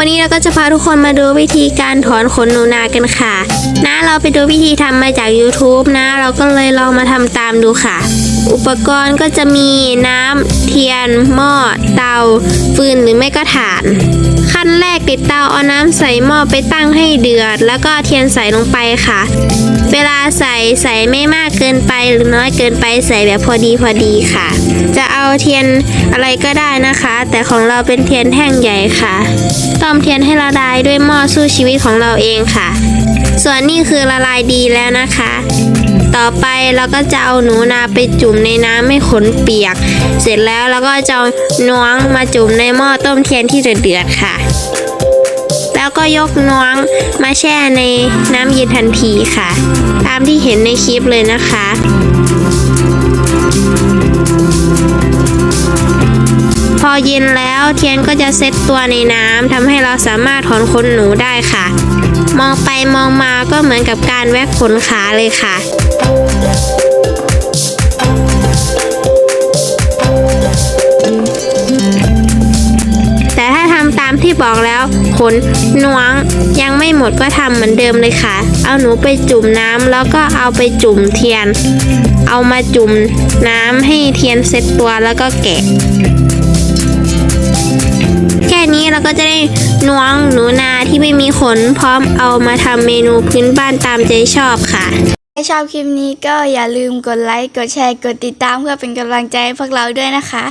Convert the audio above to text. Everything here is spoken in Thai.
วันนี้เราก็จะพาทุกคนมาดูวิธีการถอนขนหนูนากันค่ะ นะเราไปดูวิธีทำมาจาก YouTube นะ เราก็เลยลองมาทำตามดูค่ะ อุปกรณ์ก็จะมีน้ำเทียน หม้อ เตา ฟืนหรือไม่ก็ถ่าน ขั้นแรกติดเตาเอาน้ำใส่หม้อไปตั้งให้เดือด แล้วก็เทียนใส่ลงไปค่ะ เวลาใส่ใส่ไม่มากเกินไปหรือน้อยเกินไปใส่แบบพอดีพอดีค่ะ จะ เอาเทียนอะไรก็ได้นะคะ แต่ของเราเป็นเทียนแท่งใหญ่ค่ะ ต้มเทียนให้ละลายด้วยหม้อสู้ชีวิตของเราเองค่ะ ส่วนนี้คือละลายดีแล้วนะคะ ต่อไปเราก็จะเอาหนูนาไปจุ่มในน้ำให้ขนเปียก เสร็จแล้วเราก็จะน้องมาจุ่มในหม้อต้มเทียนที่เดือดๆค่ะ แล้วก็ยกน้องมาแช่ในน้ำเย็นทันทีค่ะ ตามที่เห็นในคลิปเลยนะคะ เย็นแล้ว เทียนก็จะเซ็ตตัวในน้ำทำให้เราสามารถถอนขนหนูได้ค่ะ มองไปมองมาก็เหมือนกับการแวกขนขาเลยค่ะแต่ถ้าทำตามที่บอกแล้วขนนวงยังไม่หมดก็ทำเหมือนเดิมเลยค่ะ เอาหนูไปจุ่มน้ำแล้วก็เอาไปจุ่มเทียน เอามาจุ่มน้ำให้เทียนเซ็ตตัวแล้วก็แกะ แค่นี้เราก็จะได้น้วงหนูนาที่ไม่มีขนพร้อมเอามาทำเมนูพื้นบ้านตามใจชอบค่ะถ้าชอบคลิปนี้ก็อย่าลืมกดไลค์ กดแชร์ กดติดตามเพื่อเป็นกำลังใจให้พวกเราด้วยนะคะ